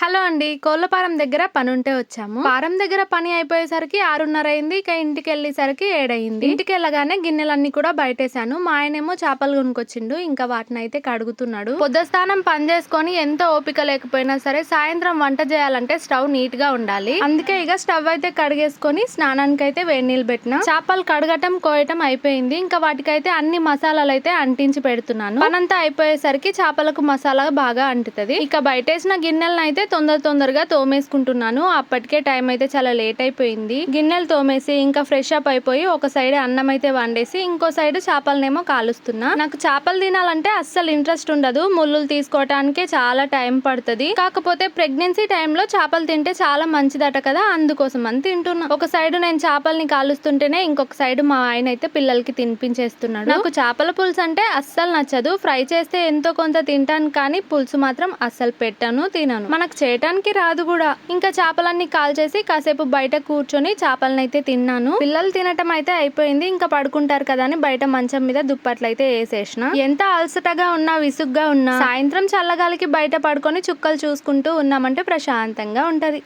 Hello అండి. కోళ్ళపారం దగ్గర పని ఉంటే వచ్చాము. పారం దగ్గర పని అయిపోయేసరికి ఆరున్నర అయింది ఇక ఇంటికి వెళ్ళేసరికి ఏడయింది. ఇంటికి వెళ్ళగానే గిన్నెలన్నీ కూడా బయటేశాను. మా ఆయనేమో చేపలు కొనుకొచ్చిండు ఇంకా వాటిని అయితే కడుగుతున్నాడు. పొద్దుస్థానం పని చేసుకొని ఎంత ఓపిక లేకపోయినా సరే సాయంత్రం వంట చేయాలంటే స్టవ్ నీట్గా ఉండాలి. అందుకే ఇక స్టవ్ అయితే కడిగేసుకొని స్నానానికి అయితే వేడి నీళ్ళు పెట్టిన. చేపలు కడగటం కోయటం అయిపోయింది. ఇంకా వాటికైతే అన్ని మసాలాలు అయితే అంటించి పెడుతున్నాను. పనంతా అయిపోయేసరికి చేపలకు మసాలా బాగా అంటుతది. ఇక బయటేసిన గిన్నెలను అయితే తొందర తొందరగా తోమేసుకుంటున్నాను. అప్పటికే టైం అయితే చాలా లేట్ అయిపోయింది. గిన్నెలు తోమేసి ఇంకా ఫ్రెష్ అప్ అయిపోయి ఒక సైడ్ అన్నం అయితే వండేసి ఇంకో సైడ్ చేపలనేమో కాలుస్తున్నా. నాకు చేపలు తినాలంటే అస్సలు ఇంట్రెస్ట్ ఉండదు. ముళ్ళులు తీసుకోవటానికే చాలా టైం పడుతుంది. కాకపోతే ప్రెగ్నెన్సీ టైంలో చేపలు తింటే చాలా మంచిదట కదా అందుకోసం అని తింటున్నా. ఒక సైడ్ నేను చేపల్ని కాలుస్తుంటేనే ఇంకొక సైడ్ మా ఆయన అయితే పిల్లలకి తినిపించేస్తున్నాడు. నాకు చేపల పులుసు అంటే అస్సలు నచ్చదు. ఫ్రై చేస్తే ఎంతో కొంత తింటాను కానీ పులుసు మాత్రం అస్సలు పెట్టాను తినను. మనకు చేయటానికి రాదు కూడా. ఇంకా చేపలన్నీ కాల్చేసి కాసేపు బయట కూర్చొని చేపలను అయితే తిన్నాను. పిల్లలు తినటం అయితే అయిపోయింది. ఇంకా పడుకుంటారు కదా అని బయట మంచం మీద దుప్పట్లు అయితే వేసేసిన. ఎంత అలసటగా ఉన్నా విసుగ్గా ఉన్నా సాయంత్రం చల్లగాలికి బయట పడుకొని చుక్కలు చూసుకుంటూ ఉన్నామంటే ప్రశాంతంగా ఉంటది.